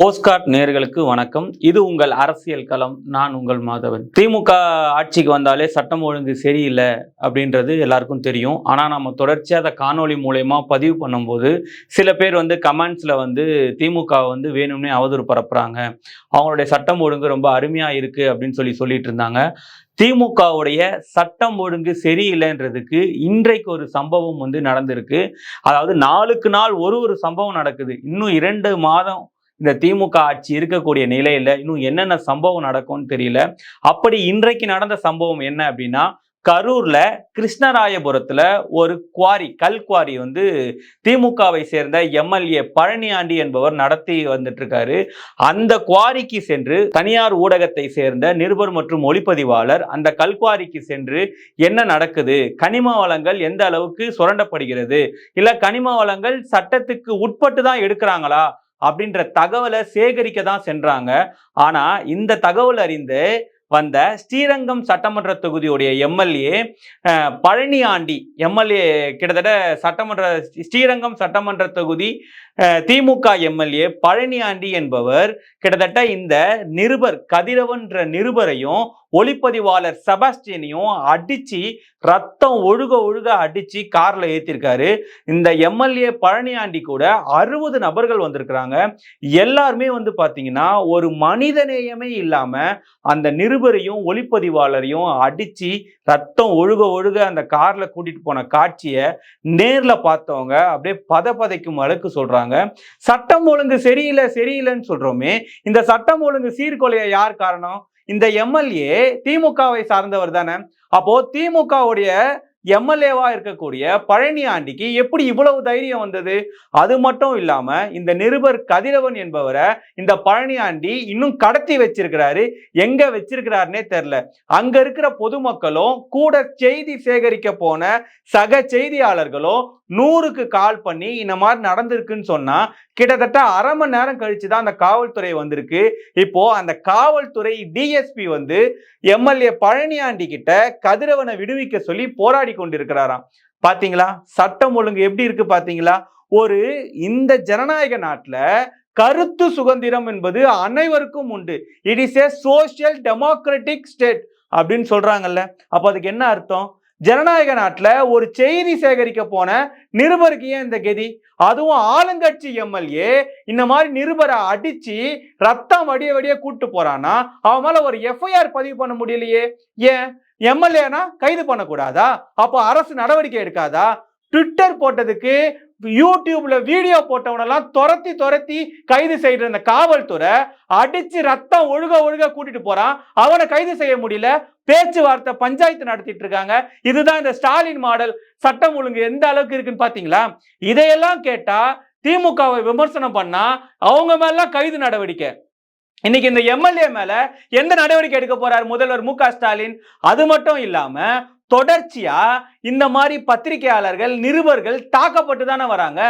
Postcard நேர்களுக்கு வணக்கம். இது உங்கள் அரசியல் களம் நான் உங்கள் மாதவன். திமுக ஆட்சிக்கு வந்தாலே சட்டம் ஒழுங்கு சரியில்லை அப்படின்றது எல்லாருக்கும் தெரியும். ஆனால் நம்ம தொடர்ச்சியாக அதை காணொளி மூலயமா பதிவு பண்ணும்போது சில பேர் வந்து கமெண்ட்ஸில் வந்து திமுக வந்து வேணும்னே அவதூறு பரப்புகிறாங்க அவங்களுடைய சட்டம் ஒழுங்கு ரொம்ப அருமையாக இருக்குது அப்படின்னு சொல்லி சொல்லிட்டு இருந்தாங்க. திமுகவுடைய சட்டம் ஒழுங்கு சரியில்லைன்றதுக்கு இன்றைக்கு ஒரு சம்பவம் வந்து நடந்திருக்கு. அதாவது நாளுக்கு நாள் ஒரு ஒரு சம்பவம் நடக்குது. இன்னும் இரண்டு மாதம் இந்த திமுக ஆட்சி இருக்கக்கூடிய நிலையில இன்னும் என்னென்ன சம்பவம் நடக்கும்னு தெரியல. அப்படி இன்றைக்கு நடந்த சம்பவம் என்ன அப்படின்னா கரூர்ல கிருஷ்ணராயபுரத்துல ஒரு குவாரி கல் குவாரி வந்து திமுகவை சேர்ந்த எம்எல்ஏ பழனியாண்டி என்பவர் நடத்தி வந்துட்டு இருக்காரு அந்த குவாரிக்கு சென்று தனியார் ஊடகத்தை சேர்ந்த நிருபர் மற்றும் ஒளிப்பதிவாளர் அந்த கல்குவாரிக்கு சென்று என்ன நடக்குது? கனிம வளங்கள் எந்த அளவுக்கு சுரண்டப்படுகிறது? இல்ல கனிம வளங்கள் சட்டத்துக்கு உட்பட்டு தான் எடுக்கிறாங்களா? அப்படின்ற தகவலை சேகரிக்க தான் சென்றாங்க. ஆனா இந்த தகவல் அறிந்து வந்த ஸ்ரீரங்கம் சட்டமன்ற தொகுதியுடைய எம்எல்ஏ பழனி ஆண்டி எம்எல்ஏ கிட்டத்தட்ட சட்டமன்ற ஸ்ரீரங்கம் சட்டமன்ற தொகுதி திமுக எம்எல்ஏ பழனி ஆண்டி என்பவர் கிட்டத்தட்ட இந்த நிருபர் கதிரவன்ற நிருபரையும் ஒளிப்பதிவாளர் செபாஸ்டியனையும் அடிச்சு ரத்தம் ஒழுக ஒழுக அடிச்சு கார்ல ஏத்திருக்காரு. இந்த எம்எல்ஏ பழனியாண்டி கூட அறுபது நபர்கள் வந்திருக்கிறாங்க. எல்லாருமே வந்து பாத்தீங்கன்னா ஒரு மனிதநேயமே இல்லாம அந்த நிருபரையும் ஒளிப்பதிவாளரையும் அடிச்சு ரத்தம் ஒழுக ஒழுக அந்த கார்ல கூட்டிட்டு போன காட்சியை நேர்ல பார்த்தவங்க அப்படியே பத பதைக்கும் அளவுக்கு சொல்றாங்க. சட்டம் ஒழுங்கு சரியில்லை சரியில்லைன்னு சொல்றோமே. இந்த சட்டம் ஒழுங்கு சீர்கொலையை யார் காரணம்? இந்த எம்எல்ஏ திமுகவை சார்ந்தவர் தானே. அப்போ திமுகவுடைய எம்எல்ஏவா இருக்கக்கூடிய பழனி ஆண்டிக்கு எப்படி இவ்வளவு தைரியம் வந்தது? அது மட்டும் இல்லாம இந்த நிருபர் கதிரவன் என்பவரை இந்த பழனி ஆண்டி இன்னும் கடத்தி வச்சிருக்கிறாரு. எங்க வச்சிருக்கிறாருன்னே தெரியல. அங்க இருக்கிற பொதுமக்களும் கூட செய்தி சேகரிக்க போன சக செய்தியாளர்களும் நூறுக்கு கால் பண்ணி இந்த மாதிரி நடந்திருக்குன்னு சொன்னா கிட்டத்தட்ட அரை மணி நேரம் கழிச்சு தான் அந்த காவல்துறை வந்திருக்கு. இப்போ அந்த காவல்துறை டிஎஸ்பி வந்து எம்எல்ஏ பழனியாண்டி கிட்ட கதிரவனை விடுவிக்க சொல்லி போராடி கொண்டிருக்கிறாராம். பாத்தீங்களா? சட்டம் ஒழுங்கு எப்படி இருக்கு பாத்தீங்களா? ஒரு இந்த ஜனநாயக நாட்டில் கருத்து சுதந்திரம் என்பது அனைவருக்கும் உண்டு. It is a social democratic state அப்படின்னு சொல்றாங்கல்ல. அப்போ அதுக்கு என்ன அர்த்தம்? ஜனநாயக நாட்டில் ஒரு செய்தி சேகரிக்க போன நிருபருக்கு ஏன் இந்த கதி? அதுவும் ஆளுங்கட்சி எம்எல்ஏ இந்த மாதிரி நிருபரை அடிச்சு ரத்தம் வடிய வடிய கூட்டு போறானா அவன் மேல ஒரு எஃப்ஐஆர் பதிவு பண்ண முடியலையே. ஏன்? எம்எல்ஏனா கைது பண்ணக்கூடாதா? அப்போ அரசு நடவடிக்கை எடுக்காதா? ட்விட்டர் போட்டதுக்கு யூடியூப்ல வீடியோ போட்டவனெல்லாம் துரத்தி துரத்தி கைது செய்யற அந்த காவல்துறை அடிச்சு ரத்தம் ஒழுக ஒழுக கூட்டிட்டு போறான். அவனை கைது செய்ய முடியல. பேச்சுவார்த்தை பஞ்சாயத்து நடத்திட்டு இருக்காங்க. இதுதான் இந்த ஸ்டாலின் மாடல். சட்டம் ஒழுங்கு எந்த அளவுக்கு இருக்குன்னு பாத்தீங்களா? இதையெல்லாம் கேட்டா திமுகவை விமர்சனம் பண்ணா அவங்க மேலாம் கைது நடவடிக்கை. இன்னைக்கு இந்த எம்எல்ஏ மேல எந்த நடவடிக்கை எடுக்க போறார் முதல்வர் மு க ஸ்டாலின்? அது மட்டும் இல்லாம தொடர்ச்சியா இந்த மாதிரி பத்திரிகையாளர்கள் நிருபர்கள் தாக்கப்பட்டு தானே வராங்க.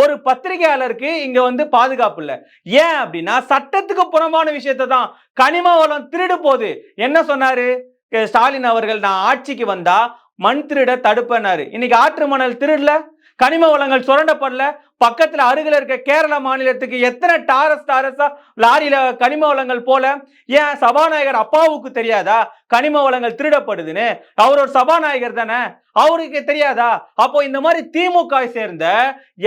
ஒரு பத்திரிகையாளருக்கு இங்க வந்து பாதுகாப்பு இல்லை. ஏன் அப்படின்னா சட்டத்துக்கு புறம்பான விஷயத்தை தான் கனிம வளம் திருடு போகுது. என்ன சொன்னாரு? ஸ்டாலின் அவர்கள் நான் ஆட்சிக்கு வந்தா மண் திருட தடுப்பேனாரு இன்னைக்கு ஆற்று மணல் திருடல கனிம வளங்கள் சுரண்டப்படல பக்கத்தில் அருகில் இருக்க கேரள மாநிலத்துக்கு எத்தனை டாரஸ் டாரஸா லாரியில கனிம வளங்கள் போல? ஏன் சபாநாயகர் அப்பாவுக்கு தெரியாதா? கனிம வளங்கள் திருடப்படுதுன்னு. அவர் ஒரு சபாநாயகர் தானே? அவருக்கு தெரியாதா? அப்போ இந்த மாதிரி திமுக சேர்ந்த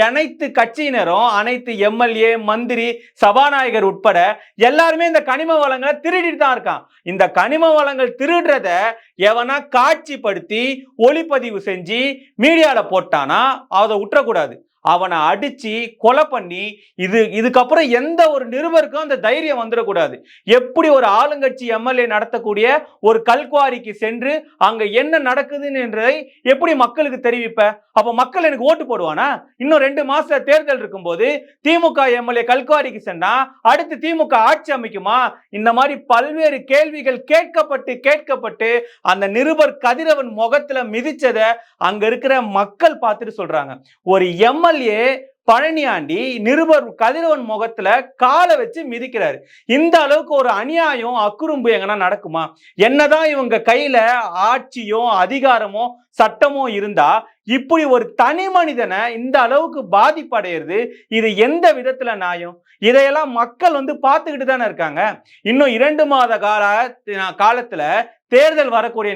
அனைத்து கட்சியினரும் அனைத்து எம்எல்ஏ மந்திரி சபாநாயகர் உட்பட எல்லாருமே இந்த கனிம வளங்களை திருடிட்டு தான் இருக்கான். இந்த கனிம வளங்கள் திருடுறத எவனா காட்சிப்படுத்தி ஒளிப்பதிவு செஞ்சு மீடியாவில் போட்டானா அதை விட்டுறக்கூடாது அவனை அடிச்சு கொலை பண்ணி இது இதுக்கப்புறம் எந்த ஒரு நிருபருக்கும் அந்த தைரியம் வந்துடக்கூடாது. எப்படி ஒரு ஆளுங்கட்சி எம்எல்ஏ நடத்தக்கூடிய ஒரு கல்குவாரிக்கு சென்று அங்க என்ன நடக்குதுன்னு எப்படி மக்களுக்கு தெரிவிப்ப? அப்ப மக்கள் எனக்கு ஓட்டு போடுவானா? இன்னும் ரெண்டு மாச தேர்தல் இருக்கும்போது திமுக எம்எல்ஏ கல்குவாரிக்கு சென்றா அடுத்து திமுக ஆட்சி அமைக்குமா? இந்த மாதிரி பல்வேறு கேள்விகள் கேட்கப்பட்டு கேட்கப்பட்டு அந்த நிருபர் கதிரவன் முகத்துல மிதிச்சதை அங்க இருக்கிற மக்கள் பார்த்துட்டு சொல்றாங்க. ஒரு எம்எல்ஏ எம்எல்ஏ பழனியாண்டி நிருபர் கதிரவன் முகத்துல காலை வச்சு மிதிக்கிறாரு. இந்த அளவுக்கு ஒரு அநியாயம் அக்குறும்பு எங்கன்னா நடக்குமா? என்னதான் இவங்க கையில ஆட்சியோ அதிகாரமோ சட்டமோ இருந்தா இப்படி ஒரு தனி மனிதனை இந்த அளவுக்கு பாதிப்படைகிறது இது எந்த விதத்துல நியாயம்? இதையெல்லாம் மக்கள் வந்து பார்த்துக்கிட்டு தானே இருக்காங்க. இன்னும் இரண்டு மாத கால காலத்துல தேர்தல் வரக்கூடிய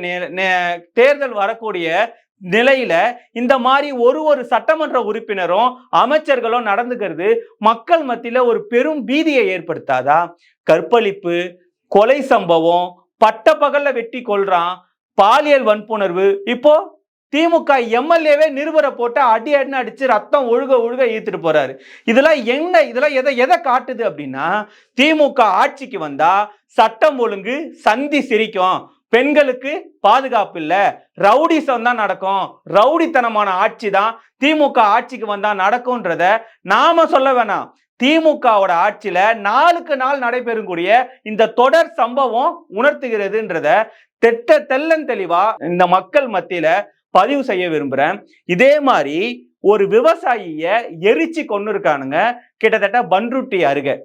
தேர்தல் வரக்கூடிய நிலையில இந்த மாதிரி ஒரு ஒரு சட்டமன்ற உறுப்பினரும் அமைச்சர்களும் நடந்துக்கிறது மக்கள் மத்தியில ஒரு பெரும் பீதியை ஏற்படுத்தாதா? கற்பழிப்பு கொலை சம்பவம் பட்ட பகல்ல வெட்டி கொள்றான் பாலியல் வன்புணர்வு. இப்போ திமுக எம்எல்ஏவே நிருபரை போட்டு அடி அடின்னு அடிச்சு ரத்தம் ஒழுக ஒழுக ஈத்துட்டு போறாரு. இதெல்லாம் என்ன? இதெல்லாம் எதை எதை காட்டுது அப்படின்னா திமுக ஆட்சிக்கு வந்தா சட்டம் ஒழுங்கு சந்தி சிரிக்கும். பெண்களுக்கு பாதுகாப்பு இல்லை. ரவுடிசம் தான் நடக்கும். ரவுடித்தனமான ஆட்சி தான் திமுக ஆட்சிக்கு வந்தா நடக்கும்ன்றத நாம சொல்ல வேணாம். திமுகவோட ஆட்சியில நாளுக்கு நாள் நடைபெறக்கூடிய இந்த தொடர் சம்பவம் உணர்த்துகிறதுன்றத தெட்ட தெல்லன் தெளிவா இந்த மக்கள் மத்தியில பதிவு செய்ய விரும்புறேன். இதே மாதிரி ஒரு விவசாயிய எரிச்சு கொண்டு இருக்கானுங்க கிட்டத்தட்ட பன்ருட்டி அருகே.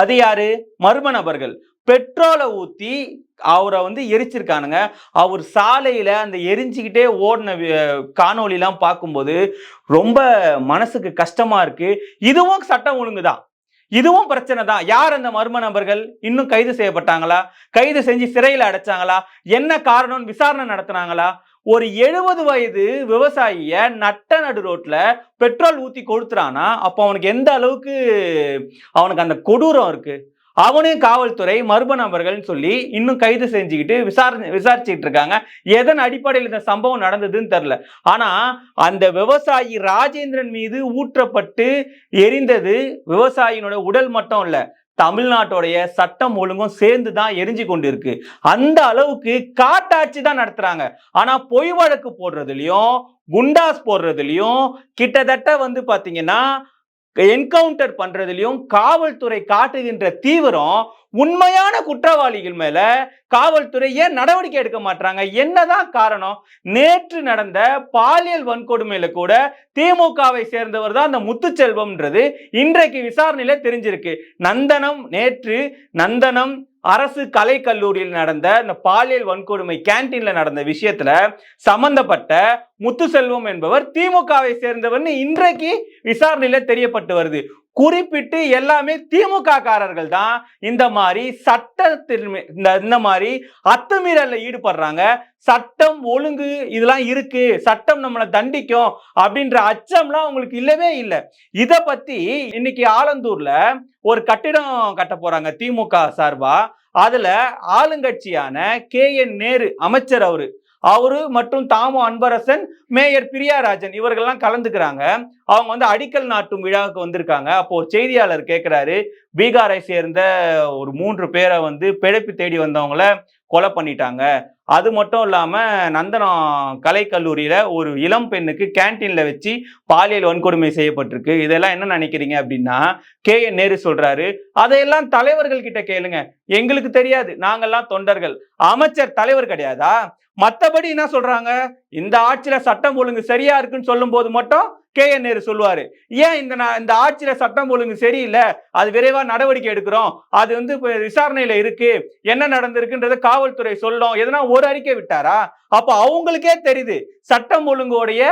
அது யாரு? மர்ம நபர்கள். பெட்ரோலை ஊற்றி அவரை வந்து எரிச்சிருக்கானுங்க. அவர் சாலையில் அந்த எரிஞ்சுக்கிட்டே ஓடின வி- பார்க்கும்போது ரொம்ப மனசுக்கு கஷ்டமாக இருக்குது இதுவும் சட்டம் ஒழுங்கு தான் இதுவும் பிரச்சனை தான் யார் அந்த மர்ம நபர்கள்? இன்னும் கைது செய்யப்பட்டாங்களா? கைது செஞ்சு சிறையில் அடைச்சாங்களா? என்ன காரணம்னு விசாரணை நடத்துனாங்களா? ஒரு எழுபது வயது விவசாயிய நட்ட நடு ரோட்ல பெட்ரோல் ஊத்தி கொளுத்துறானா? அப்போ அவனுக்கு எந்த அளவுக்கு அவனுக்கு அந்த கொடூரம் இருக்கு? அவனையும் காவல்துறை மர்ம நபர்கள்னு சொல்லி இன்னும் கைது செஞ்சுக்கிட்டு விசாரணை விசாரிச்சுக்கிட்டு இருக்காங்க எதன் அடிப்படையில் இந்த சம்பவம் நடந்ததுன்னு தெரில ஆனா அந்த விவசாயி ராஜேந்திரன் மீது ஊற்றப்பட்டு எரிந்தது விவசாயினோட உடல் மட்டும் இல்லை தமிழ்நாட்டோடைய சட்டம் ஒழுங்கும் சேர்ந்து தான் எரிஞ்சு கொண்டு இருக்கு அந்த அளவுக்கு காட்டாட்சி தான் நடத்துறாங்க. ஆனா பொய் வழக்கு போடுறதுலயும் குண்டாஸ் போடுறதுலயும் கிட்டத்தட்ட வந்து பாத்தீங்கன்னா என்கவுண்டர் பண்றதுலயும் காவல்துறை காட்டுகின்ற தீவிரம் உண்மையான குற்றவாளிகள் மேல காவல்துறை ஏன் நடவடிக்கை எடுக்க மாட்டாங்க என்னதான் காரணம்? நேற்று நடந்த பாலியல் வன்கொடுமையில கூட திமுகவை சேர்ந்தவர் தான் அந்த முத்துச்செல்வம்ன்றது. இன்றைக்கு விசாரணையில தெரிஞ்சிருக்கு. நந்தனம் நேற்று நந்தனம் அரசு கலை கல்லூரியில் நடந்த இந்த பாலியல் வன்கொடுமை கேன்டீன்ல நடந்த விஷயத்துல சம்பந்தப்பட்ட முத்துசெல்வம் என்பவர் திமுகவை சேர்ந்தவர்னு இன்றைக்கு விசாரணையில தெரியப்பட்டு வருது. குறிப்பிட்டு எல்லாமே திமுக காரர்கள் தான் இந்த மாதிரி சட்டத்தின் இந்த இந்த மாதிரி அத்துமீறல ஈடுபடுறாங்க. சட்டம் ஒழுங்கு இதெல்லாம் இருக்கு. சட்டம் நம்மளை தண்டிக்கும் அப்படின்ற அச்சம்லாம் உங்களுக்கு இல்லவே இல்லை. இதை பத்தி இன்னைக்கு ஆலந்தூர்ல ஒரு கட்டிடம் கட்ட போறாங்க திமுக சார்பா. அதுல ஆளுங்கட்சியான கே என் நேரு அமைச்சர் அவரு. அவரு மற்றும் தாமு அன்பரசன் மேயர் பிரியாராஜன் இவர்கள்லாம் கலந்துக்கிறாங்க. அவங்க வந்து அடிக்கல் நாட்டும் விழாவுக்கு வந்திருக்காங்க. அப்போ ஒரு செய்தியாளர் கேட்கிறாரு பீகாரை சேர்ந்த ஒரு மூன்று பேரை வந்து பிழைப்பு தேடி வந்தவங்கள கொலை பண்ணிட்டாங்க. அது மட்டும் இல்லாமல் நந்தனம் கலைக்கல்லூரியில் ஒரு இளம் பெண்ணுக்கு கேன்டீனில் வச்சு பாலியல் வன்கொடுமை செய்யப்பட்டிருக்கு. இதெல்லாம் என்ன நினைக்கிறீங்க அப்படின்னா கே. என். நேரு சொல்கிறாரு அதையெல்லாம் தலைவர்கள் கிட்ட கேளுங்க. எங்களுக்கு தெரியாது. நாங்கள்லாம் தொண்டர்கள். அமைச்சர் தலைவர் கிடையாதா? மற்றபடி என்ன சொல்றாங்க? இந்த ஆட்சியில சட்டம் ஒழுங்கு சரியா இருக்குன்னு சொல்லும் போது மட்டும் கே. என். நேரு சொல்லுவாரு. ஏன் இந்த இந்த ஆட்சியில சட்டம் ஒழுங்கு சரியில்லை? அது விரைவா நடவடிக்கை எடுக்கிறோம். அது வந்து விசாரணையில இருக்கு. என்ன நடந்திருக்குன்றத காவல்துறை சொல்லும். எதனா ஒரு அறிக்கை விட்டாரா? அப்ப அவங்களுக்கே தெரியுது. சட்டம் ஒழுங்கோடைய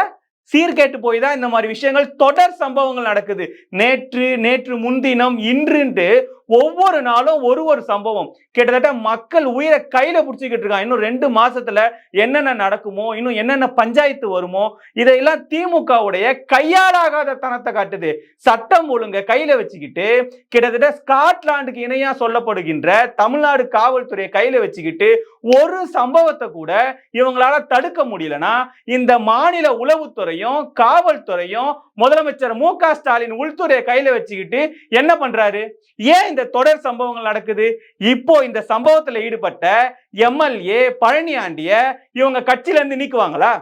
சீர்கேட்டு போய் தான் இந்த மாதிரி விஷயங்கள் தொடர் சம்பவங்கள் நடக்குது. நேற்று நேற்று முன்தினம் இன்றுன்ட்டு ஒவ்வொரு நாளும் ஒரு ஒரு சம்பவம். கிட்டத்தட்ட மக்கள் உயிரை கையில பிடிச்சிக்கிட்டு இருக்காங்க. இன்னும் ரெண்டு மாசத்துல என்னென்ன நடக்குமோ இன்னும் என்னென்ன பஞ்சாயத்து வருமோ இதையெல்லாம் திமுகவுடைய கையாளாகாத தனத்தை காட்டுது. சட்டம் ஒழுங்க கையில வச்சுக்கிட்டு கிட்டத்தட்ட ஸ்காட்லாண்டுக்கு இணையா சொல்லப்படுகின்ற தமிழ்நாடு காவல்துறையை கையில வச்சுக்கிட்டு ஒரு சம்பவத்தை கூட இவங்களால தடுக்க முடியலன்னா இந்த மாநில உளவுத்துறை உளவுத்துறையும் காவல்துறையும் முதலமைச்சர் மு க ஸ்டாலின் உள்துறையை கையில வச்சுக்கிட்டு என்ன பண்றாரு? ஏன் இந்த தொடர் சம்பவங்கள் நடக்குது? இப்போ இந்த சம்பவத்துல ஈடுபட்ட எம்எல்ஏ பழனியாண்டிய இவங்க கட்சியில இருந்து நீக்குவாங்களா?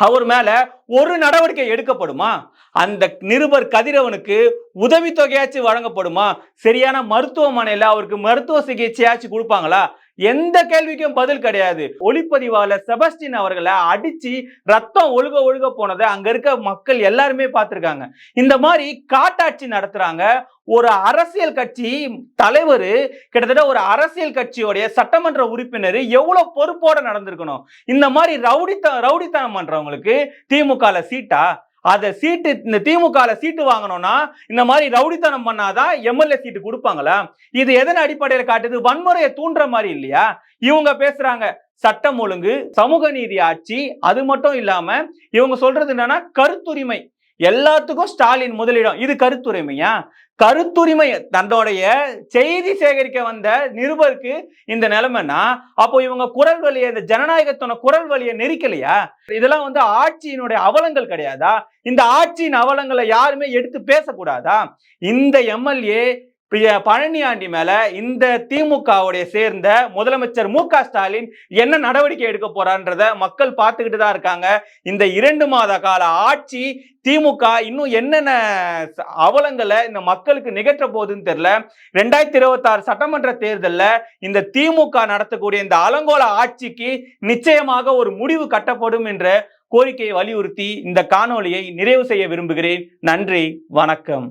அவர் மேல ஒரு நடவடிக்கை எடுக்கப்படுமா? அந்த நிருபர் கதிரவனுக்கு உதவி தொகையாச்சும் வழங்கப்படுமா? சரியான மருத்துவமனையில அவருக்கு மருத்துவ சிகிச்சையாச்சும் கொடுப்பாங்களா? எந்த கேள்விக்கும் பதில் கிடையாது. ஒளிப்பதிவாளர் செபஸ்டின் அவர்களை அடிச்சு ரத்தம் ஒழுக ஒழுக போனதை அங்க இருக்க மக்கள் எல்லாருமே பார்த்திருக்காங்க. இந்த மாதிரி காட்டாட்சி நடத்துறாங்க. ஒரு அரசியல் கட்சி தலைவர் கிட்டத்தட்ட ஒரு அரசியல் கட்சியோடைய சட்டமன்ற உறுப்பினர் எவ்வளவு பொறுப்போட நடந்திருக்கணும். இந்த மாதிரி ரவுடித்த ரவுடித்தனம் பண்றவங்களுக்கு திமுகல சீட்டா? அத சீட்டு இந்த திமுகல சீட்டு வாங்கணும்னா இந்த மாதிரி ரவுடித்தனம் பண்ணாதான் எம்எல்ஏ சீட்டு கொடுப்பாங்களா? இது எதன் அடிப்படையில் காட்டுது? வன்முறையை தூண்டுற மாதிரி இல்லையா? இவங்க பேசுறாங்க சட்டம் ஒழுங்கு சமூக நீதி ஆட்சி அது மட்டும் இல்லாம இவங்க சொல்றது என்னன்னா கருத்துரிமை. எல்லாத்துக்கும் ஸ்டாலின் முதலிடம். இது கருத்துரிமையா? கருத்துரிமை தன்னுடைய செய்தி சேகரிக்க வந்த நிருபருக்கு இந்த நிலைமைனா அப்போ இவங்க குரல் வழியை இந்த ஜனநாயகத்தோட குரல் வழியை நெரிக்கலையா? இதெல்லாம் வந்து ஆட்சியினுடைய அவலங்கள் கிடையாதா? இந்த ஆட்சியின் அவலங்களை யாருமே எடுத்து பேசக்கூடாதா? இந்த எம்எல்ஏ பிரிய பழனியாண்டி மேல இந்த திமுகவுடைய சேர்ந்த முதலமைச்சர் மு க ஸ்டாலின் என்ன நடவடிக்கை எடுக்க போறான்றத மக்கள் பார்த்துக்கிட்டு தான் இருக்காங்க. இந்த இரண்டு மாத கால ஆட்சி திமுக இன்னும் என்னென்ன அவலங்களை இந்த மக்களுக்கு நிகழ்த்த போகுதுன்னு தெரியல. ரெண்டாயிரத்தி இருபத்தி ஆறு சட்டமன்ற தேர்தலில் இந்த திமுக நடத்தக்கூடிய இந்த அலங்கோல ஆட்சிக்கு நிச்சயமாக ஒரு முடிவு கட்டப்படும் என்ற கோரிக்கையை வலியுறுத்தி இந்த காணொளியை நிறைவு செய்ய விரும்புகிறேன். நன்றி வணக்கம்.